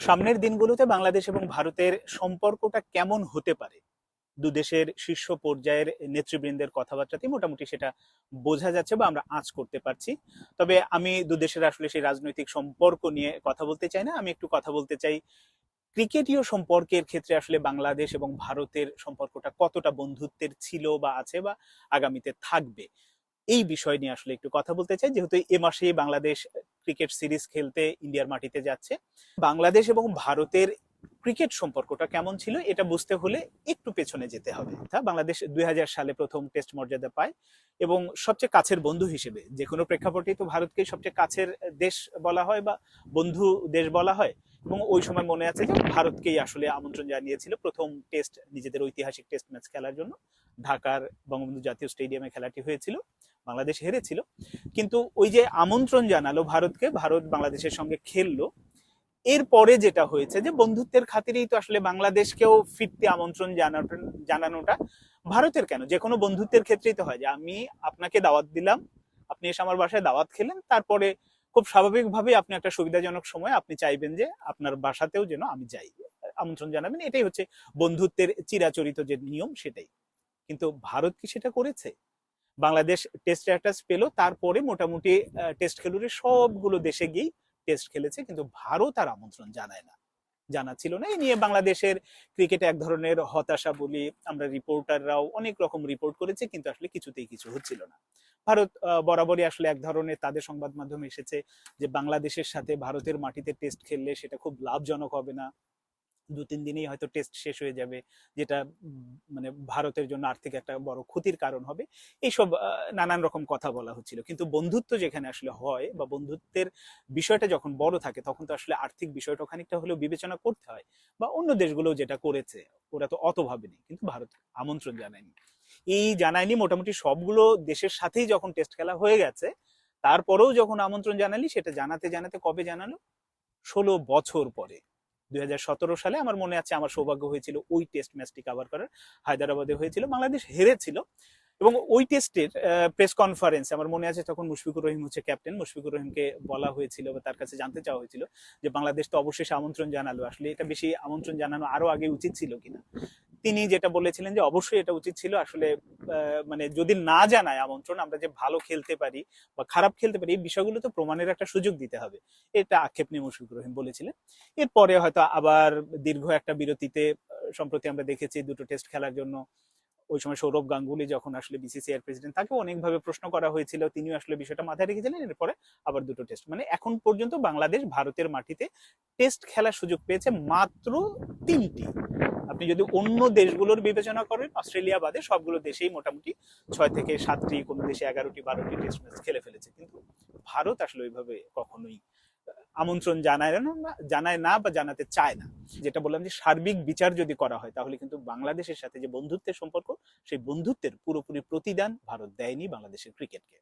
সামনের দিনগুলোতে বাংলাদেশ এবং ভারতের সম্পর্কটা কেমন হতে পারে? দু দেশের শীর্ষ পর্যায়ের নেতৃবৃন্দের কথাবার্তাতে মোটামুটি সেটা বোঝা যাচ্ছে বা আমরা আঁচ করতে পারছি। তবে আমি দু দেশের আসলে সেই রাজনৈতিক সম্পর্ক নিয়ে কথা বলতে চাই না। আমি একটু কথা বলতে চাই, ক্রিকেটীয় সম্পর্কের ক্ষেত্রে আসলে বাংলাদেশ এবং ভারতের সম্পর্কটা কতটা বন্ধুত্বের ছিল বা আছে বা আগামীতে থাকবে? এই বিষয় নিয়ে আসলে একটু কথা বলতে চাই। যেহেতু এ মাসেই বাংলাদেশ ক্রিকেট সিরিজ খেলতে ইন্ডিয়ার মাটিতে যাচ্ছে। বাংলাদেশ এবং ভারতের ক্রিকেট সম্পর্কটা কেমন ছিল এটা বুঝতে হলে একটু পেছনে যেতে হবে। বাংলাদেশ দুই হাজার সালে প্রথম টেস্ট মর্যাদা পায় এবং সবচেয়ে কাছের বন্ধু হিসেবে যে কোনো প্রেক্ষাপটেই তো ভারতকে সবচেয়ে কাছের দেশ বলা হয় বা বন্ধু দেশ বলা হয় এবং ওই সময় মনে আছে যে ভারতকেই আসলে আমন্ত্রণ জানিয়েছিল প্রথম টেস্ট নিজেদের ঐতিহাসিক টেস্ট ম্যাচ খেলার জন্য। ঢাকার বঙ্গবন্ধু জাতীয় স্টেডিয়ামে খেলাটি হয়েছিল, বাংলাদেশ হেরেছিল। কিন্তু ওই যে আমন্ত্রণ জানালো ভারতকে, ভারত বাংলাদেশের সঙ্গে খেললো এরপরে যেটা হয়েছে যে বন্ধুত্বের খাতিরেই তো আসলে বাংলাদেশকেও ফিরতে আমন্ত্রণ জানানোটা ভারতের কেন? যে কোনো বন্ধুত্বের ক্ষেত্রেই তো হয় যে আমি আপনাকে দাওয়াত দিলাম, আপনি এসে আমার বাসায় দাওয়াত খেলেন, তারপরে খুব স্বাভাবিকভাবে আপনি একটা সুবিধাজনক সময় আপনি চাইবেন যে আপনার বাসাতেও যেন আমি যাই, আমন্ত্রণ জানাবেন। এটাই হচ্ছে বন্ধুত্বের চিরাচরিত যে নিয়ম সেটাই। কিন্তু ভারত কি সেটা করেছে? বাংলাদেশ টেস্ট স্ট্যাটাস পেল, তারপরে মোটামুটি টেস্ট খেলুড়ে সবগুলো দেশে গিয়েই টেস্ট খেলেছে, কিন্তু ভারত আর আমন্ত্রণ জানায় না। জানা ছিল না। এই নিয়ে বাংলাদেশের ক্রিকেটে এক ধরনের হতাশা বলি আমরা রিপোর্টাররাও অনেক রকম রিপোর্ট করেছে, কিন্তু আসলে কিছুতেই কিছু হচ্ছিল না। ভারত বরাবরই আসলে এক ধরনের তাদের সংবাদ মাধ্যমে এসেছে যে, বাংলাদেশের সাথে ভারতের মাটিতে টেস্ট খেললে সেটা খুব লাভজনক হবে না। দু তিন দিনেই হয়তো টেস্ট শেষ হয়ে যাবে, যেটা মানে ভারতের জন্য আর্থিক একটা বড় ক্ষতির কারণ হবে। এইসব নানান রকম কথা বলা হচ্ছিল। কিন্তু বন্ধুত্ব যেখানে আসলে হয় বা বন্ধুত্বের বিষয়টা যখন বড় থাকে, তখন তো আসলে আর্থিক বিষয়টা খানিকটা হলেও বিবেচনা করতে হয়। বা অন্য দেশগুলো যেটা করেছে, ওরা তো অত ভাবেনি। কিন্তু ভারত আমন্ত্রণ জানায়নি। এই জানায়নি মোটামুটি সবগুলো দেশের সাথেই যখন টেস্ট খেলা হয়ে গেছে, তারপরেও যখন আমন্ত্রণ জানালি, সেটা জানাতে জানাতে কবে জানালো? ষোলো বছর পরে। দুই সালে আমার মনে আছে আমার সৌভাগ্য হয়েছিল ওই টেস্ট ম্যাচটি কভার করার। হায়দ্রাবাদে হয়েছিল, বাংলাদেশ হেরেছিল। এবং ওই টেস্টের প্রেস কনফারেন্স আমার মনে আছে তখন মুশফিকুর রহিম হচ্ছে ক্যাপ্টেন মুশফিকুর রহিমকে বলা হয়েছিল বা তার কাছে জানতে চাওয়া হয়েছিল যে বাংলাদেশ তো অবশেষে আমন্ত্রণ জানালো। আসলে এটা বেশি আমন্ত্রণ জানানো আরও আগে উচিত ছিল কিনা। তিনি যেটা বলেছিলেন যে অবশ্যই এটা উচিত ছিল। আসলে মানে যদি না জানায় আমন্ত্রণ, আমরা যে ভালো খেলতে পারি বা খারাপ খেলতে পারি, এই বিষয়গুলো তো প্রমাণের একটা সুযোগ দিতে হবে। এটা আক্ষেপ নিয়ে মুশফিকুর রহিম বলেছিলেন। এরপরে হয়তো আবার দীর্ঘ একটা বিরতিতে সম্প্রতি আমরা দেখেছি দুটো টেস্ট খেলার জন্য ওই সময় সৌরভ গাঙ্গুলি যখন আসলে বিসিসিআই প্রেসিডেন্ট তাকে অনেকভাবে প্রশ্ন করা হয়েছিল। তিনিও আসলে বিষয়টা মাথায় রেখেছিলেন। এরপরে আবার দুটো টেস্ট মানে এখন পর্যন্ত বাংলাদেশ ভারতের মাটিতে টেস্ট খেলার সুযোগ পেয়েছে মাত্র তিনটি। আপনি যদি অন্য দেশগুলোর বিবেচনা করেন, অস্ট্রেলিয়া বাদে সবগুলো দেশেই মোটামুটি ছয় থেকে সাতটি, কোনো দেশে এগারোটি, বারোটি টেস্ট ম্যাচ খেলে ফেলেছে। কিন্তু ভারত আসলে ওইভাবে কখনোই আমন্ত্রণ জানায় না জানায় না বা জানাতে চায় না। যেটা বললাম যে সার্বিক বিচার যদি করা হয়, তাহলে কিন্তু বাংলাদেশের সাথে যে বন্ধুত্বের সম্পর্ক, সেই বন্ধুত্বের পুরোপুরি প্রতিদান ভারত দেয়নি বাংলাদেশের ক্রিকেটকে